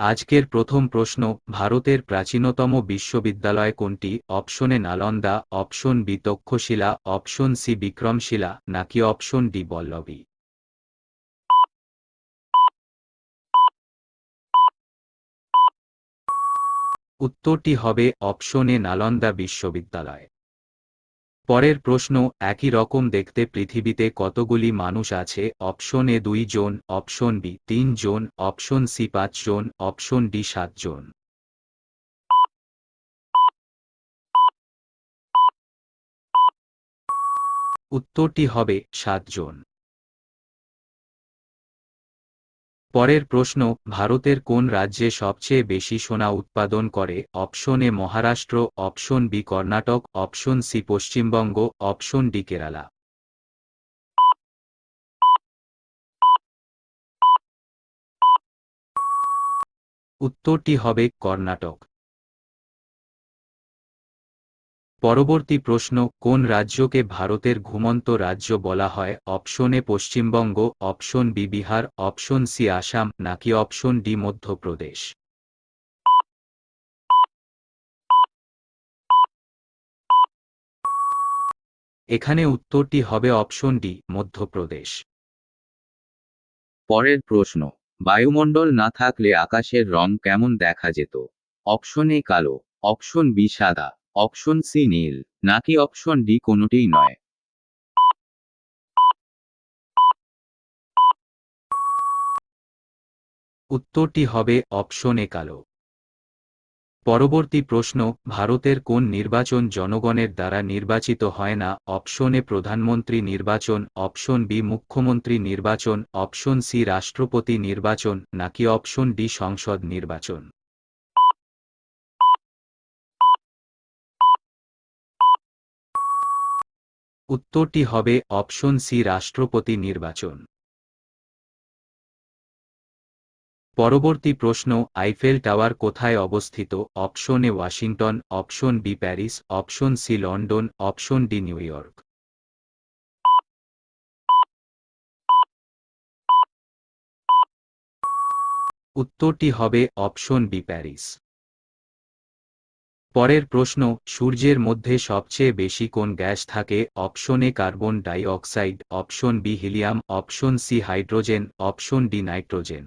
আজকের প্রথম প্রশ্ন, ভারতের প্রাচীনতম বিশ্ববিদ্যালয় কোনটি? অপশনে Nalanda, option B Taxila, option C Vikramshila, নাকি অপশন ডি বল্লভী? উত্তরটি হবে অপশনে নালন্দা বিশ্ববিদ্যালয়। পরের প্রশ্ন, একই রকম দেখতে পৃথিবীতে কতগুলি মানুষ আছে? অপশন এ দুই জন, অপশন বি তিন জন, অপশন সি পাঁচ জন, অপশন ডি সাত জন। উত্তরটি হবে সাতজন পরের প্রশ্ন, ভারতের কোন রাজ্যে সবচেয়ে বেশি সোনা উৎপাদন করে, option A Maharashtra, option B Karnataka, option C Paschimbanga, option D Kerala. উত্তরটি হবে কর্ণাটক। পরবর্তী প্রশ্ন, কোন রাজ্যকে ভারতের ঘুমন্ত রাজ্য বলা হয়? Option A Paschimbanga, option B Bihar, option C Assam, নাকি অপশন ডি মধ্যপ্রদেশ? এখানে উত্তরটি হবে অপশন ডি, মধ্যপ্রদেশ। পরের প্রশ্ন, বায়ুমণ্ডল না থাকলে আকাশের রং কেমন দেখা যেত? অপশন এ কালো, অপশন বি সাদা। অপশন সি নীল, নাকি অপশন ডি কোনোটিই নয়। উত্তরটি হবে অপশন এ কালো। পরবর্তী প্রশ্ন, ভারতের কোন নির্বাচন জনগণের দ্বারা নির্বাচিত হয় না? অপশন এ প্রধানমন্ত্রী নির্বাচন, অপশন বি মুখ্যমন্ত্রী নির্বাচন, অপশন সি রাষ্ট্রপতি নির্বাচন, নাকি অপশন ডি সংসদ নির্বাচন? উত্তরটি হবে অপশন সি, রাষ্ট্রপতি নির্বাচন। পরবর্তী প্রশ্ন, আইফেল টাওয়ার কোথায় অবস্থিত? Option A, Washington, option B, Paris, option C, London, option D, New York. উত্তরটি হবে অপশন বি, প্যারিস। পরের প্রশ্ন, সূর্যের মধ্যে সবচেয়ে বেশি কোন গ্যাস থাকে? Option A carbon dioxide option B helium, option C hydrogen, option D nitrogen.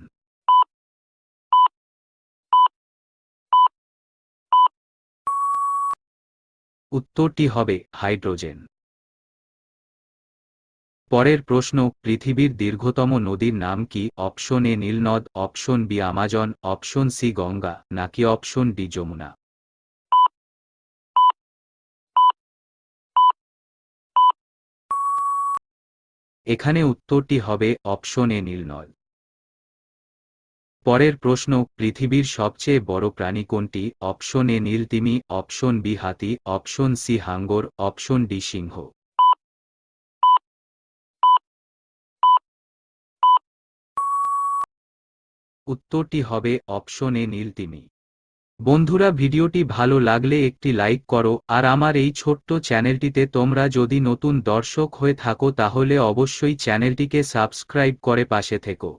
উত্তরটি হবে, হাইড্রোজেন। পরের প্রশ্ন, পৃথিবীর দীর্ঘতম নদীর নাম কি? Option A নীলনদ, option B Amazon, option C Ganga, নাকি অপশন ডি যমুনা? এখানে উত্তরটি হবে অপশন এ নীলনদ পরের প্রশ্ন, পৃথিবীর সবচেয়ে বড় প্রাণী কোনটি? অপশন এ নীলতিমি অপশন বি হাতি, অপশন সি হাঙ্গর, অপশন ডি সিংহ। উত্তরটি হবে অপশন এ নীলতিমি বন্ধুরা ভিডিওটি ভালো লাগলে একটি লাইক করো, আর আমার এই ছোট্ট চ্যানেলটিতে তোমরা যদি নতুন দর্শক হয়ে থাকো তাহলে অবশ্যই চ্যানেলটিকে সাবস্ক্রাইব করে পাশে থেকো।